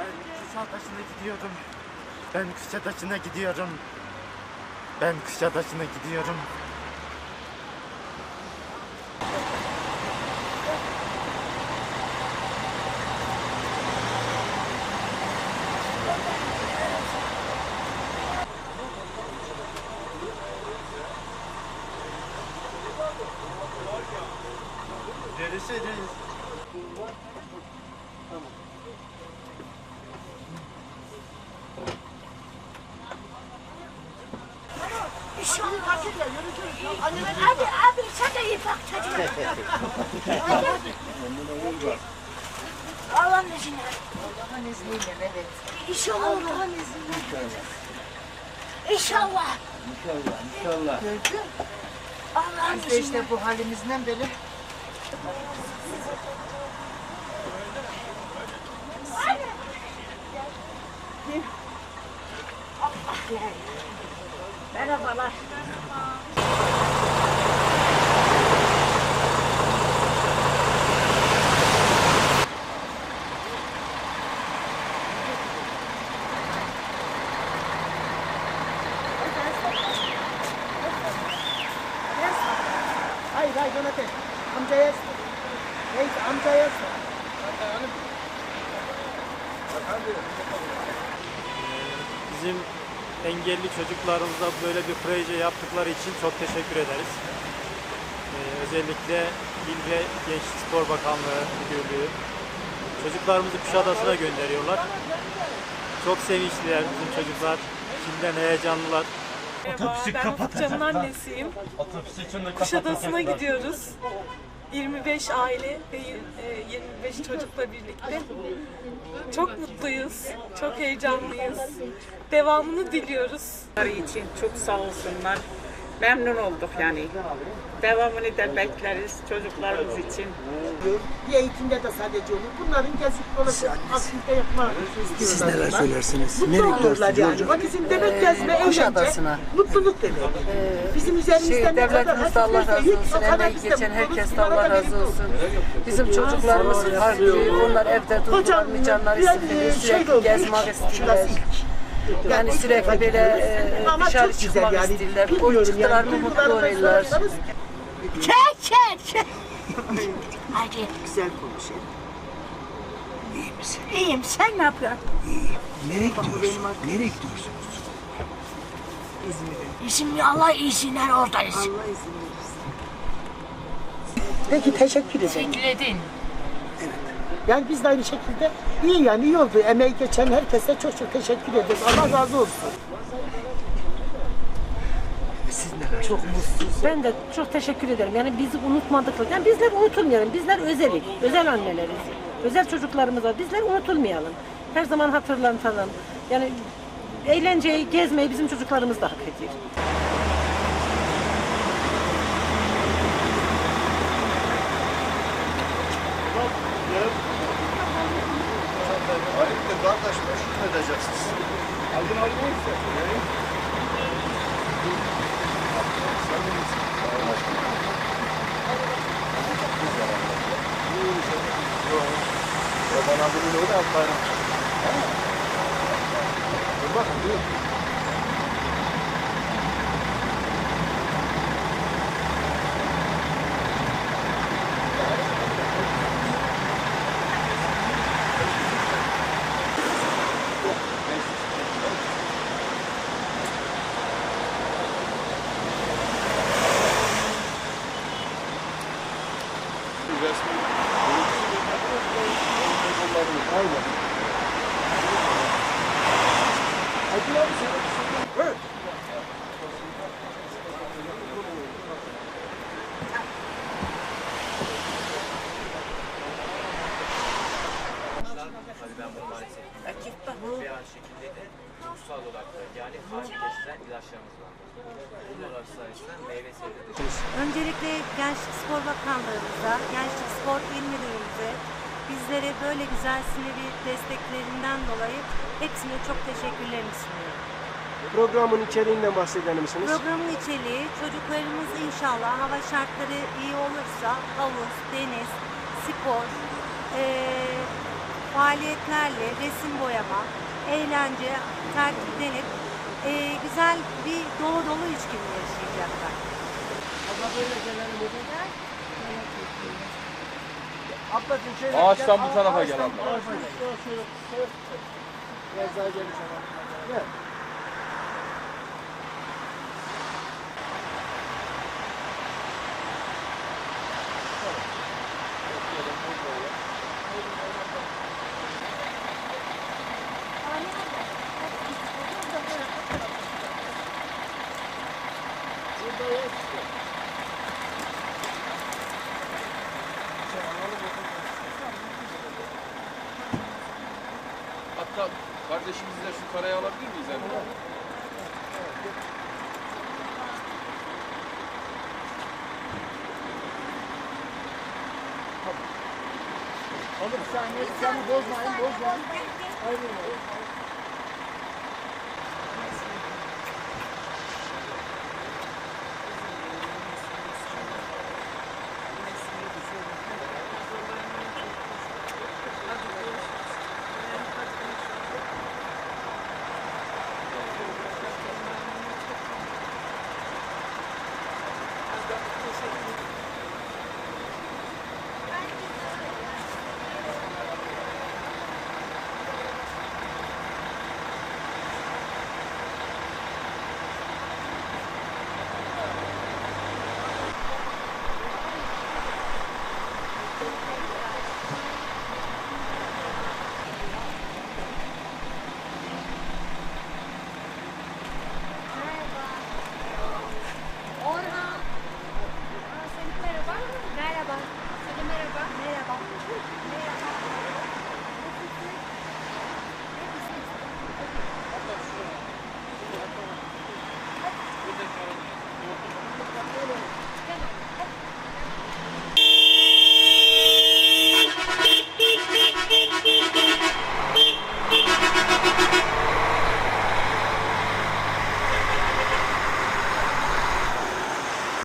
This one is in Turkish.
Ben Kuşadası'na gidiyorum. Ben Kuşadası'na gidiyorum. Ben Kuşadası'na gidiyorum. Görüşürüz. Abi abi sen de iyi bak çocuğa. Allah'ın izniyle. Allah'ın izniyle evet. İnşallah Allah'ın izniyle. İnşallah. İnşallah, inşallah. Gördün. Allah'ın izniyle. işte bu halimizden beri Merhabalar. Hayır hayır Donate. Amcaya yazma. Neyse amcaya yazma. Bizim engelli çocuklarımıza böyle bir proje yaptıkları için çok teşekkür ederiz. Ee, özellikle İl ve Gençlik Spor Bakanlığı Müdürlüğü çocuklarımızı Kuşadası'na gönderiyorlar. Çok sevinçliler bizim çocuklar. Şimdiden heyecanlılar. Merhaba, ben Ufukcan'ın annesiyim. Kuşadası'na gidiyoruz. 25 aile ve e, 25 çocukla birlikte. Çok mutluyuz, çok heyecanlıyız. Devamını diliyoruz. için çok sağ olsunlar. Memnun olduk yani. Devamını da bekleriz çocuklarımız için. Bir eğitimde de sadece olur. Bunların gezip dolaşıp aktivite yapma Siz neler söylersiniz? Mutlu Nereye olurlar gidiyorsunuz yani. hocam? Bizim demek gezme, eğlence, Kuşadası'na. mutluluk demek. Bizim üzerimizden şey, ne kadar devletimiz de Allah razı olsun. kadar Emeği geçen herkes Allah razı olsun. Bizim çocuklarımız farklı. Onlar evde sıkılıyor. e, şey Sürekli gezmek ilk. Yani sürekli böyle e, dışarı çıkmak yani. istiyorlar. O çıktılar mı mutlu sorarsanız Çek çek çek. Hadi. Güzel konuşuyor. İyi misin? İyiyim sen ne yapıyorsun? Nereye gidiyorsun? Nereye gidiyorsunuz? İzin Allah izinler oradayız. Peki teşekkür ederim. Bekledin. Yani biz de aynı şekilde iyi yani iyi oldu. Emeği geçen herkese çok çok teşekkür ederiz. Allah razı olsun. Siz neler Çok Ben de çok teşekkür ederim. Yani bizi unutmadıkları, yani bizler unutulmayalım. Bizler özelik, özel anneleriz. Özel çocuklarımız var. Bizler unutulmayalım. Her zaman hatırlatalım. Yani eğlenceyi, gezmeyi bizim çocuklarımız da hak ediyor. Meşhur edeceksiniz. Aldın aldın Ya bana bunu öyle yapmayın. Dur bak, dur. Aynen. Hadi abi sen. Evet. Veya şekilde de ruhsal olarak yani haricleştiren ilaçlarımız var. Bunlar sayesinde meyve sebze Öncelikle Gençlik Spor Bakanlığımıza, Gençlik Spor İl Müdürümüze bizlere böyle güzel sinevi desteklerinden dolayı hepsine çok teşekkürlerimi sunuyorum. Programın içeriğinden bahseder misiniz? Programın içeriği çocuklarımız inşallah hava şartları iyi olursa havuz, deniz, spor, eee, faaliyetlerle resim boyama, eğlence tertiplenip e, güzel bir dolu dolu üç gün yaşayacaklar. Ablacığım şöyle Ağaçtan gel, bu tarafa ağaçtan gel abla. bu tarafa gel. Şöyle, şöyle. Biraz daha sana. Gel. Hatta kardeşimizi de şu karaya alabilir miyiz Emre? Oğlum sen, sen bozmayın, bozmayın. Aynen öyle.